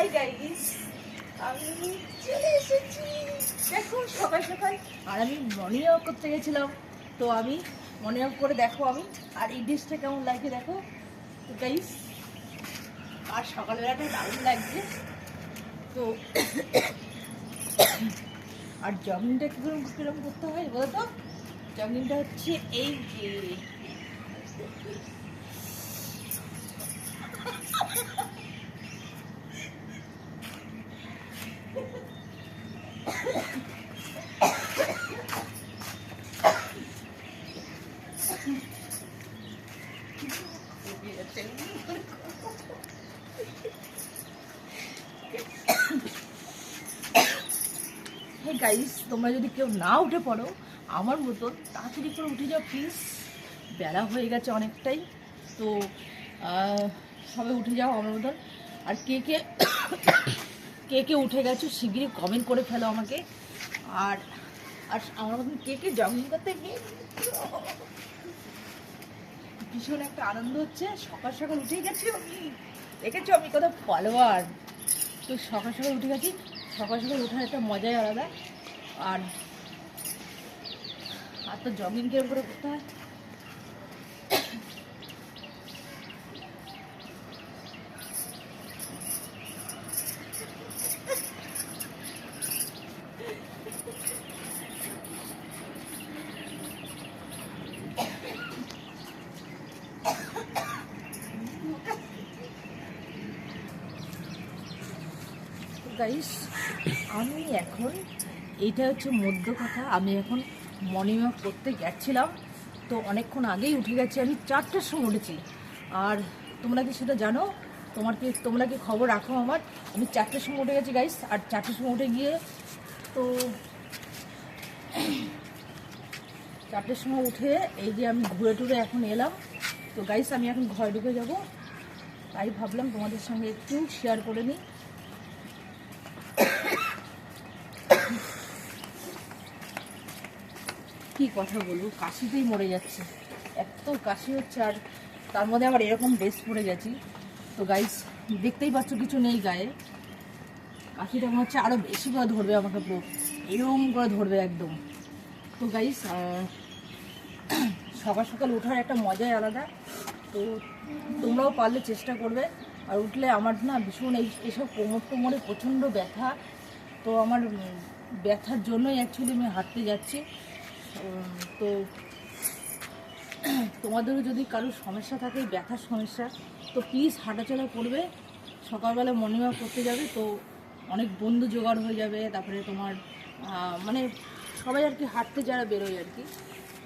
Hi guys আমি চলে এসেছি। দেখো সকাল সকাল। আর আমি মর্নিং ওয়াক করতে গেছিলাম। তো আমি মর্নিং ওয়াক করে দেখো আমি। আর এই ড্রেসটা কেমন লাগছে দেখো। তো গাইস আর সকালবেলাটা দারুণ লাগছে। তো আর জগিংটা কীরকম কীরকম করতে হয় বলো তো? জগিংটা হচ্ছে এই যে। গাইস তোমরা যদি কেউ না উঠে পড়ো, আমার মতন তাড়াতাড়ি করে উঠে যাও প্লিজ বেলা হয়ে গেছে অনেকটাই, তো সবাই উঠে যাও আমার মতন। আর কে কে কে কে উঠে গেছো শিগগিরই কমেন্ট করে ফেলো আমাকে। আর আর আমার মতন কে কে জগিং করতে গিয়ে ভীষণ একটা আনন্দ হচ্ছে। সকাল সকাল উঠে গেছি আমি। দেখেছ আমি কত ফলোয়ার তো সকাল সকাল উঠে গেছি। সকাল সকাল ওঠার একটা মজাই আলাদা। আর আর তো জগিং কেরম করে করতে হয়? গাইস আমি এখন, এইটা হচ্ছে মধ্য কথা, আমি এখন মর্নিং ওয়াক করতে গেছিলাম, তো অনেকক্ষণ আগেই উঠে গেছি, আমি চারটার সময় উঠেছি। আর তোমরা কি সেটা জানো? তোমার কি, তোমরা কি খবর রাখো আমার? আমি চারটের সময় উঠে গেছি গাইস আর চারটের সময় উঠে গিয়ে তো চারটের সময় উঠে এই যে আমি ঘুরে টুরে এখন এলাম, তো গাইস আমি এখন ঘরে ঢুকে যাব। তাই ভাবলাম তোমাদের সঙ্গে একটু শেয়ার করে নিই। কি কথা বলব? কাশিতেই মরে যাচ্ছে। এত কাশি হচ্ছে আর তার মধ্যে আবার এরকম ড্রেস পরে গেছি। তো গাইস দেখতেই পাচ্ছ কিছু নেই গায়ে। কাশিটা মনে হচ্ছে আরও বেশি করে ধরবে আমাকে পুরো। এরকম করে ধরবে একদম। তো গাইস সকাল সকাল ওঠার একটা মজাই আলাদা। তো তোমরাও পারলে চেষ্টা করবে। আর উঠলে আমার না ভীষণ এই এসব কোমর টোমরে প্রচণ্ড ব্যথা। তো আমার ব্যথার জন্যই অ্যাকচুয়ালি আমি হাঁটতে যাচ্ছি। তো তোমাদেরও যদি কারোর সমস্যা থাকে, ব্যথার সমস্যা, তো প্লিজ হাঁটাচলা করবে। সকালবেলা মর্নিং ওয়াক করতে যাবে, তো অনেক বন্ধু জোগাড় হয়ে যাবে, তারপরে তোমার মানে সবাই আর কি হাঁটতে যারা বেরোয় আর কি,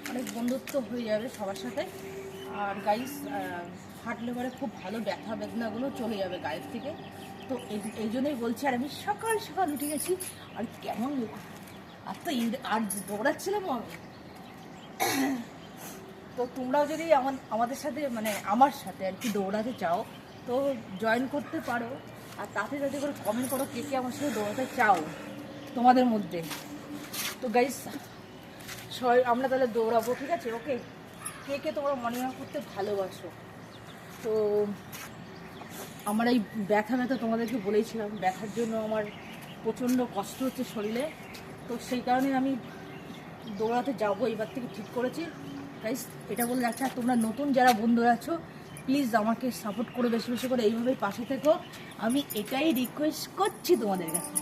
অনেক বন্ধুত্ব হয়ে যাবে সবার সাথে। আর গাইস হাঁটলে পরে খুব ভালো ব্যথা বেদনাগুলো চলে যাবে গায়ের থেকে। তো এই- জন্যই বলছি, আর আমি সকাল সকাল উঠে গেছি, আর কেমন আর তো আর দৌড়াচ্ছিলাম আমি। তো তোমরাও যদি আমার, আমাদের সাথে মানে আমার সাথে আর কি দৌড়াতে চাও, তো জয়েন করতে পারো। আর তাতে যাতে করে কমেন্ট করো কে কে আমার সাথে দৌড়াতে চাও তোমাদের মধ্যে। তো গাইস সবাই, আমরা তাহলে দৌড়াবো, ঠিক আছে? ওকে কে কে তোমরা মর্নিং ওয়াক করতে ভালোবাসো? তো আমার এই ব্যথা ব্যথা তোমাদেরকে বলেইছিলাম ব্যথার জন্য আমার প্রচণ্ড কষ্ট হচ্ছে শরীরে। তো সেই কারণে আমি দৌড়াতে যাব, এবার থেকে ঠিক করেছি। তাই এটা বলে যাচ্ছে তোমরা নতুন যারা বন্ধুরা আছো প্লিজ আমাকে সাপোর্ট করে বেশি বেশি করে। এইভাবেই পাশে থেকো। আমি এটাই রিকোয়েস্ট করছি তোমাদের কাছে।